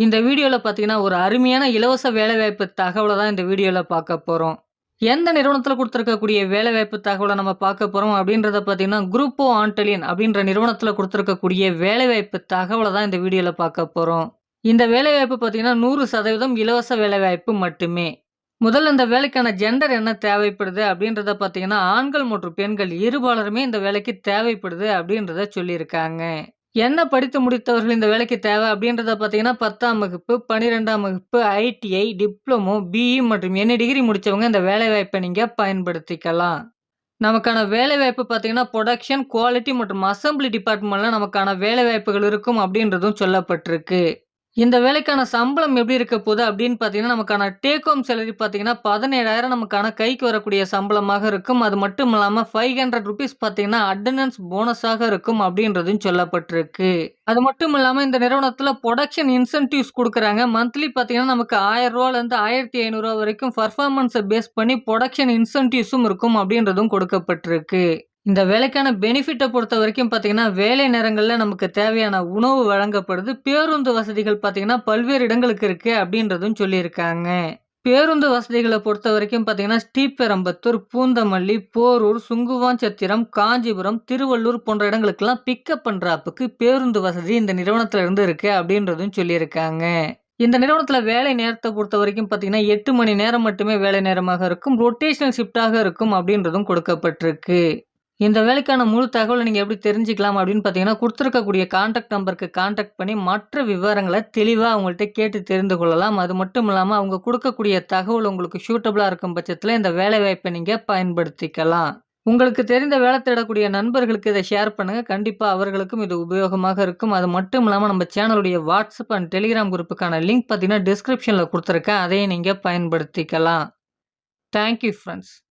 இந்த வீடியோவில் பார்த்தீங்கன்னா, ஒரு அருமையான இலவச வேலைவாய்ப்பு தகவலை தான் இந்த வீடியோவில் பார்க்க போகிறோம் எந்த நிறுவனத்தில் கொடுத்துருக்கக்கூடிய வேலைவாய்ப்பு தகவலை நம்ம பார்க்க போகிறோம் அப்படின்றத பார்த்தீங்கன்னா, குரூப்போ ஆண்டலின் அப்படின்ற நிறுவனத்தில் கொடுத்துருக்கக்கூடிய வேலைவாய்ப்பு தகவலை தான் இந்த வீடியோவில் பார்க்க போகிறோம் இந்த வேலைவாய்ப்பு பார்த்தீங்கன்னா, 100% இலவச வேலைவாய்ப்பு மட்டுமே. முதல்ல இந்த வேலைக்கான ஜெண்டர் என்ன தேவைப்படுது அப்படின்றத பார்த்தீங்கன்னா, ஆண்கள் மற்றும் பெண்கள் இருபாலருமே இந்த வேலைக்கு தேவைப்படுது அப்படின்றத சொல்லியிருக்காங்க. என்ன படித்து முடித்தவர்கள் இந்த வேலைக்கு தேவை அப்படின்றத பார்த்தீங்கன்னா, 10ஆம் வகுப்பு, 12ஆம் வகுப்பு, ஐடிஐ, டிப்ளமோ, பிஇ மற்றும் என்ன டிகிரி முடித்தவங்க இந்த வேலைவாய்ப்பை நீங்கள் பயன்படுத்திக்கலாம். நமக்கான வேலைவாய்ப்பு பார்த்தீங்கன்னா, ப்ரொடக்ஷன் குவாலிட்டி மற்றும் அசெம்பிளி டிபார்ட்மெண்ட்டில் நமக்கான வேலைவாய்ப்புகள் இருக்கும் அப்படின்றதும் சொல்லப்பட்டிருக்கு. இந்த வேலைக்கான சம்பளம் எப்படி இருக்க போகுது அப்படின்னு பார்த்தீங்கன்னா, நமக்கான டேக் ஹோம் சேலரி பார்த்தீங்கன்னா, 17,000 நமக்கான கைக்கு வரக்கூடிய சம்பளமாக இருக்கும். அது மட்டும் இல்லாமல் ஃபைவ் ஹண்ட்ரட் ருபீஸ் பார்த்தீங்கன்னா, அட்டண்டன்ஸ் போனஸாக இருக்கும் அப்படின்றதும் சொல்லப்பட்டிருக்கு. அது மட்டும் இல்லாமல் இந்த நிறுவனத்தில் புரொடக்ஷன் இன்சென்டிவ்ஸ் கொடுக்குறாங்க மந்த்லி பார்த்தீங்கன்னா, நமக்கு ஆயிரம் ரூபாலேருந்து ஆயிரத்தி ஐநூறுரூவா வரைக்கும் பர்ஃபார்மன்ஸை பேஸ் பண்ணி புரொடக்ஷன் இன்சென்டிவ்ஸும் இருக்கும் அப்படின்றதும் கொடுக்கப்பட்டிருக்கு. இந்த வேலைக்கான பெனிஃபிட்டை பொறுத்த வரைக்கும் பார்த்தீங்கன்னா, வேலை நேரங்களில் நமக்கு தேவையான உணவு வழங்கப்படுது. பேருந்து வசதிகள் பார்த்தீங்கன்னா, பல்வேறு இடங்களுக்கு இருக்குது அப்படின்றதும் சொல்லியிருக்காங்க. பேருந்து வசதிகளை பொறுத்த வரைக்கும் பார்த்தீங்கன்னா, ஸ்ரீபெரம்பத்தூர் பூந்தமல்லி, போரூர், சுங்குவாஞ்சத்திரம் காஞ்சிபுரம், திருவள்ளூர் போன்ற இடங்களுக்கெல்லாம் பிக்கப் பண்ணுறாப்புக்கு பேருந்து வசதி இந்த நிறுவனத்தில் இருந்து இருக்கு அப்படின்றதும் சொல்லியிருக்காங்க. இந்த நிறுவனத்தில் வேலை நேரத்தை பொறுத்த வரைக்கும் பார்த்தீங்கன்னா, எட்டு மணி நேரம் மட்டுமே வேலை நேரமாக இருக்கும். ரொட்டேஷனல் ஷிஃப்ட்டாக இருக்கும் அப்படின்றதும் கொடுக்கப்பட்டிருக்கு. இந்த வேலைக்கான முழு தகவலை நீங்கள் எப்படி தெரிஞ்சுக்கலாம் அப்படின்னு பார்த்தீங்கன்னா, கொடுத்துருக்கக்கூடிய கான்டாக்ட் நம்பருக்கு கான்டாக்ட் பண்ணி மற்ற விவரங்களை தெளிவாக அவங்கள்ட்ட கேட்டு தெரிந்து கொள்ளலாம். அது மட்டும் இல்லாமல் அவங்க கொடுக்கக்கூடிய தகவல் உங்களுக்கு சூட்டபுளாக இருக்கும் பட்சத்தில் இந்த வேலைவாய்ப்பை நீங்கள் பயன்படுத்திக்கலாம். உங்களுக்கு தெரிந்த வேலை தேடக்கூடிய நண்பர்களுக்கு இதை ஷேர் பண்ணுங்கள் கண்டிப்பாக அவர்களுக்கும் இது உபயோகமாக இருக்கும். அது மட்டும் இல்லாமல் நம்ம சேனலுடைய வாட்ஸ்அப் அண்ட் டெலிகிராம் குரூப்புக்கான லிங்க் பார்த்தீங்கன்னா, டிஸ்கிரிப்ஷனில் கொடுத்துருக்கேன் அதையும் நீங்கள் பயன்படுத்திக்கலாம். Thank you